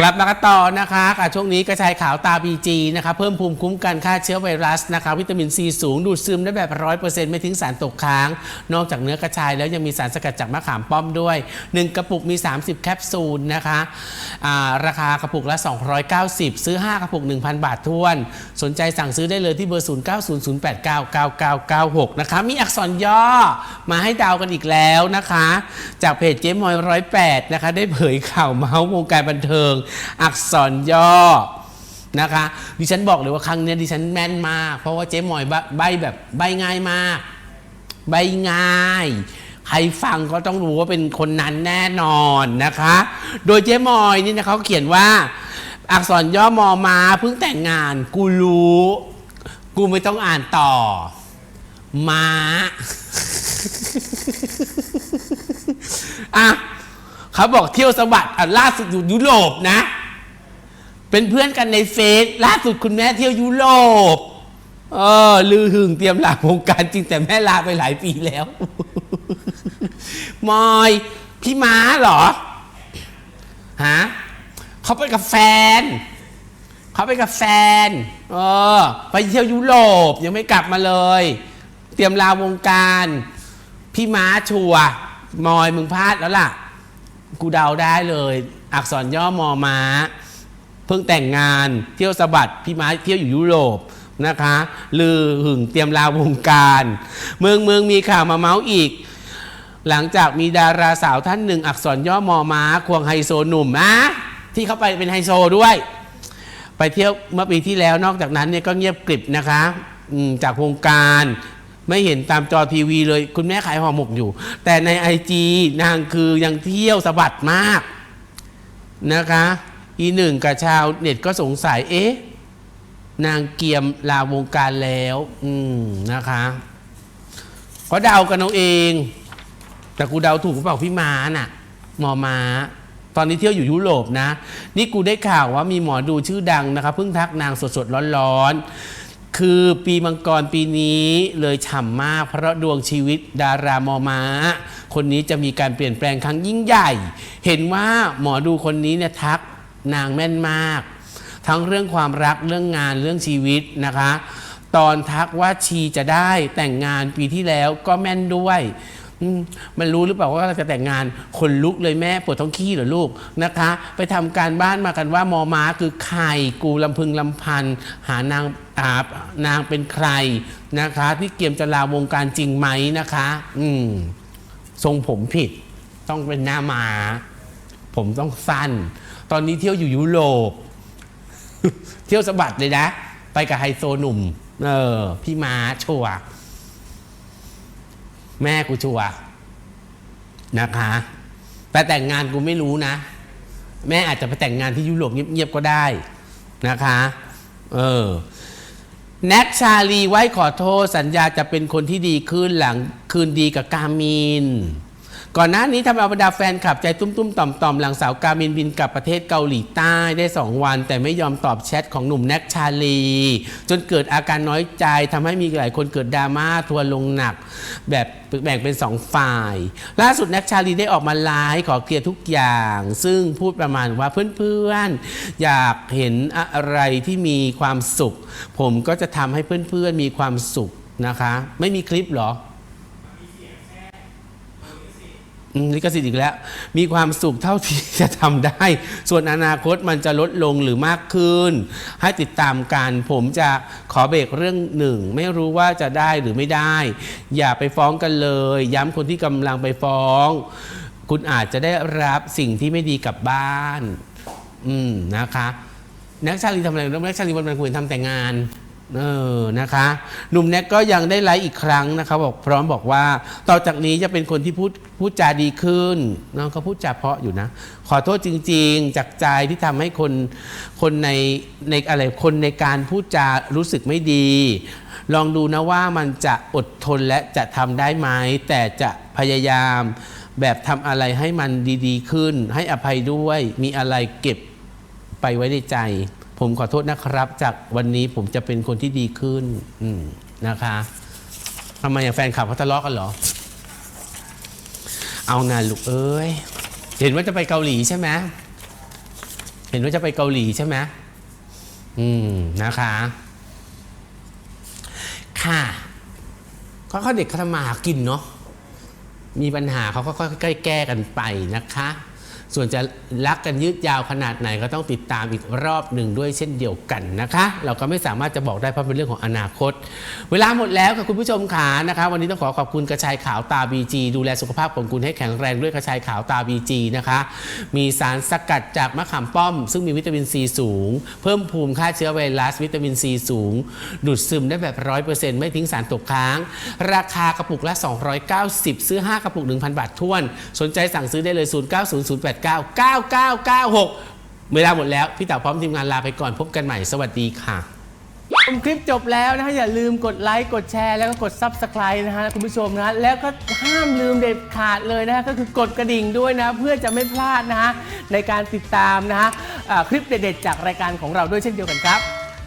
กลับมากันต่อนะคะกับช่วงนี้กระชายขาวตา BG นะคะเพิ่มภูมิคุ้มกันฆ่าเชื้อไวรัสนะคะวิตามินซีสูงดูดซึมได้แบบ100%ไม่ทิ้งสารตกค้าง นอกจากเนื้อกระชายแล้วยังมีสารสกัดจากมะขามป้อมด้วย 1 กระปุกมี 30 แคปซูลนะคะาราคากระปุกละ 290 ซื้อ 5 กระปุก 1,000 บาทท้วน สนใจสั่งซื้อได้เลยที่เบอร์ 0900899996 นะคะมีอักษรย่อมาให้ดาวกันอีกแล้วนะคะ จากเพจเจ๊มอยร้อยแปดนะคะได้เผยข่าวเมาส์วงการบันเทิงอักษรย่อนะคะ ดิฉันบอกเลยว่าครั้งนี้ดิฉันแม่นมาก เพราะว่าเจ๊มอยใบแบบใบง่ายมาก ใบง่าย ใครฟังก็ต้องรู้ว่าเป็นคนนั้นแน่นอนนะคะ โดยเจ๊มอยนี่นะเขาเขียนว่า อักษรย่อมอมาเพิ่งแต่งงาน กูรู้ กูไม่ต้องอ่านต่อ มาอะ เขาบอกเที่ยวสวัสดิ์อะล่าสุดอยู่ยุโรปนะ เป็นเพื่อนกันในเฟซล่าสุดคุณแม่เที่ยวยุโรปเออลือหึงเตรียมลาวงการจริงแต่แม่ลาไปหลายปีแล้ว มอยพี่ม้าเหรอฮะเขาไปกับแฟน เขาไปกับแฟน เออ ไปเที่ยวยุโรปยังไม่กลับมาเลย เตรียมลาวงการ พี่ม้าชัวมอยมึงพลาดแล้วล่ะ กูเดาได้เลย อักษรย่อมอม้า เพิ่งแต่งงานเที่ยวสะบัดพี่ม้าเที่ยวอยู่ยุโรปนะคะลือหึงเตรียมลาวงการ เมืองเมืองมีข่าวมาเมาส์อีก หลังจากมีดาราสาวท่านหนึ่ง อักษรย่อมอม้าควงไฮโซหนุ่มนะที่เขาไปเป็นไฮโซด้วย ไปเที่ยวเมื่อปีที่แล้วนอกจากนั้นเนี่ยก็เงียบกริบนะคะจากวงการ ไม่เห็นตามจอทีวีเลย คุณแม่ขายห่อหมกอยู่ แต่ในไอจีนางคือยังเที่ยวสะบัดมากนะคะ อีหนึ่งกับชาวเน็ตก็สงสัยเอ๊ะ นางเกียมลาวงการแล้ว อืมนะคะก็เดากันเอาเอง แต่กูเดาถูกเปล่าพี่ม้าน่ะหมอม้าตอนนี้เที่ยวอยู่ยุโรปนะ นี่กูได้ข่าวว่ามีหมอดูชื่อดังนะคะเพิ่งทักนางสดๆร้อนๆ คือปีมังกรปีนี้เลยฉ่ำมาก เพราะดวงชีวิตดารามอมาคนนี้จะมีการเปลี่ยนแปลงครั้งยิ่งใหญ่ เห็นว่าหมอดูคนนี้เนี่ยทักนางแม่นมาก ทั้งเรื่องความรักเรื่องงานเรื่องชีวิตนะคะ ตอนทักว่าชีจะได้แต่งงานปีที่แล้วก็แม่นด้วย อืมมันรู้หรือเปล่าว่าเราจะแต่งงานคนลุกเลยแม่ปวดท้องขี้เหรอลูกนะคะ ไปทำการบ้านมากันว่ามอม้าคือใครกูลำพึงลำพัน หานางอาบนางเป็นใครนะคะ ที่เกียมจะลาวงการจริงไหมนะคะ อืมทรงผมผิด ต้องเป็นหน้ามา้าผมต้องสั้น ตอนนี้เที่ยวอยู่ยุโรป เที่ยวสะบัดเลยนะ ไปกับไฮโซหนุ่ม เออ พี่ม้าชัวร์ แม่กูชัวนะคะ แต่แต่งงานกูไม่รู้นะ แม่อาจจะไปแต่งงานที่ยุโรปเงียบๆก็ได้นะคะ เออแน็กชาลีไว้ขอโทษสัญญาจะเป็นคนที่ดีขึ้นหลังคืนดีกับกามิน ก่อนหน้านี้ทำเอาบรรดาแฟนคลับใจตุ้มๆ ต่อมๆ หลังสาวกามินบินกลับประเทศเกาหลีใต้ได้ 2 วัน แต่ไม่ยอมตอบแชทของหนุ่มแน็กชาลี จนเกิดอาการน้อยใจทำให้มีหลายคนเกิดดราม่าทัวลงหนัก แบบแบ่งเป็น 2 ฝ่าย ล่าสุดแน็กชาลีได้ออกมาไลฟ์ขอเคลียร์ทุกอย่าง ซึ่งพูดประมาณว่าเพื่อนๆ อยากเห็นอะไรที่มีความสุข ผมก็จะทำให้เพื่อนๆมีความสุขนะคะ ไม่มีคลิปหรอ อืม ลิขสิทธิ์อีกแล้ว มีความสุขเท่าที่จะทำได้ ส่วนอนาคตมันจะลดลงหรือมากขึ้น ให้ติดตามกันผมจะขอเบรกเรื่องหนึ่ง ไม่รู้ว่าจะได้หรือไม่ได้ อย่าไปฟ้องกันเลย ย้ำคนที่กำลังไปฟ้อง คุณอาจจะได้รับสิ่งที่ไม่ดีกลับบ้าน อืมนะคะน็กชาลีทำอะไรน็กชาลีวันวันควรทำแต่งงาน เออนะคะหนุ่มแน็กก็ยังได้ไลฟ์อีกครั้งนะคะบอกพร้อมบอกว่า ต่อจากนี้จะเป็นคนที่พูดพูดจาดีขึ้นน้องก็พูดจาเพาะอยู่นะ ขอโทษจริง ๆ จากใจที่ทำให้คนคนในในอะไรคนในการพูดจารู้สึกไม่ดี ลองดูนะว่ามันจะอดทนและจะทำได้ไหมแต่จะพยายามแบบทำอะไรให้มันดี ๆ ขึ้น ให้อภัยด้วยมีอะไรเก็บไปไว้ในใจ ผมขอโทษนะครับ จากวันนี้ผมจะเป็นคนที่ดีขึ้นอืนะคะทำไมอะแฟนคลับเขาทะเลาะกันเหรอ เอางานลูกเอ้ย เห็นว่าจะไปเกาหลีใช่ไหมเห็นว่าจะไปเกาหลีใช่ไหมอืมนะคะ ค่ะก็เขาเด็กเขาทำมาหากินเนาะมีปัญหาเขาก็ค่อยๆแก้กันไปนะคะ ส่วนจะรักกันยืดยาวขนาดไหนก็ต้องติดตามอีกรอบหนึ่งด้วยเช่นเดียวกันนะคะ เราก็ไม่สามารถจะบอกได้เพราะเป็นเรื่องของอนาคต เวลาหมดแล้วค่ะคุณผู้ชมขานะคะ วันนี้ต้องขอขอบคุณกระชายขาวตา BG ดูแลสุขภาพของคุณให้แข็งแรงด้วยกระชายขาวตา BG นะคะ มีสารสกัดจากมะขามป้อม ซึ่งมีวิตามินซีสูง เพิ่มภูมิฆ่าเชื้อไวรัสวิตามินซีสูง ดูดซึมได้แบบร้อยเปอร์เซ็นต์ไม่ทิ้งสารตกค้าง ราคากระปุกละ 290 ซื้อ 5 กระปุก 1,000 บาทท้วน สนใจสั่งซื้อได้เลย9996 เวลาหมดแล้ว พี่เต๋าพร้อมทีมงานลาไปก่อนพบกันใหม่สวัสดีค่ะชมคลิปจบแล้วนะฮะอย่าลืมกดไลค์กดแชร์แล้วก็กด Subscribe นะฮะคุณผู้ชมนะ แล้วก็ห้ามลืมเด็ดขาดเลยนะฮะก็คือกดกระดิ่งด้วยนะ เพื่อจะไม่พลาดนะฮะในการติดตามนะฮะคลิปเด็ดๆจากรายการของเราด้วยเช่นเดียวกันครับ